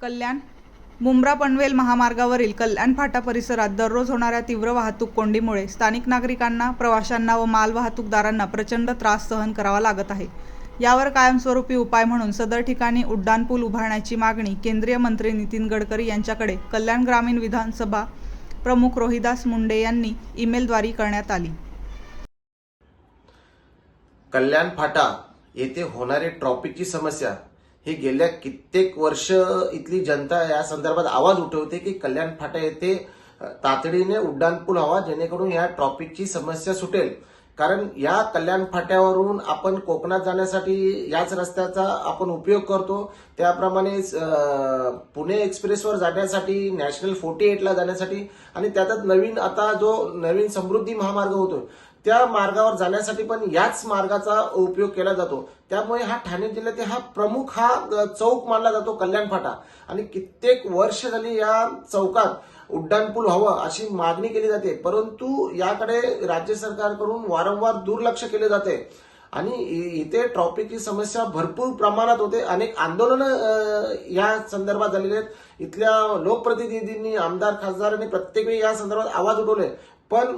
कल्याण मुंब्रा पनवेल महामार्गावरील कल्याण फाटा परिसरात दररोज होणाऱ्या तीव्र वाहतूक कोंडीमुळे स्थानिक नागरिकांना प्रवाशांना व मालवाहतूकदारांना प्रचंड त्रास सहन करावा लागत आहे. यावर कायमस्वरूपी उपाय म्हणून सदर ठिकाणी उड्डाणपूल उभारण्याची मागणी केंद्रीय मंत्री नितीन गडकरी यांच्याकडे कल्याण ग्रामीण विधानसभा प्रमुख रोहिदास मुंडे यांनी ईमेलद्वारे करण्यात आली. कल्याण फाटा येथे होणारी ट्रॉफिकची समस्या ही गेल्या कित्येक वर्ष इथली जनता या संदर्भात आवाज उठवते की कल्याण फाटा येथे तातडीने उड्डाणपूल हवा जेणेकरून या ट्रॉफिकची समस्या सुटेल. कारण या कल्याण फाट्यावरून आपण कोकणात जाण्यासाठी याच रस्त्याचा आपण उपयोग करतो. त्याप्रमाणे पुणे एक्सप्रेसवर जाण्यासाठी नॅशनल फोर्टी एटला जाण्यासाठी आणि त्यातच नवीन आता जो नवीन समृद्धी महामार्ग होतोय त्या मार्गावर जाण्यासाठी पण याच मार्गाचा उपयोग केला जातो. त्यामुळे हा ठाणे जिल्ह्यातील हा प्रमुख हा चौक मानला जातो कल्याण फाटा. आणि कित्येक वर्ष झाली या चौकात उड्डाणपूल व्हावं अशी मागणी केली जाते. परंतु याकडे राज्य सरकारकडून वारंवार दुर्लक्ष केले जाते. आणि इथे ट्रॉफिकची समस्या भरपूर प्रमाणात होते. अनेक आंदोलनं या संदर्भात झालेले आहेत. इथल्या लोकप्रतिनिधींनी आमदार खासदारांनी प्रत्येक वेळी या संदर्भात आवाज उठवले. पण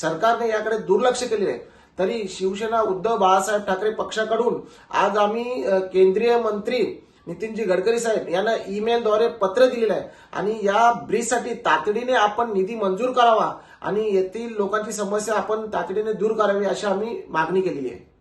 सरकारने याकडे दुर्लक्ष केले आहे. तरी शिवसेना उद्धव बाळासाहेब ठाकरे पक्षाकडून आज आम्ही केंद्रीय मंत्री नितीनजी गडकरी साहेब यांना ईमेलद्वारे पत्र दिलेलं आहे. आणि या ब्रिजसाठी तातडीने आपण निधी मंजूर करावा आणि येथील लोकांची समस्या आपण तातडीने दूर करावी अशी आम्ही मागणी केलेली आहे.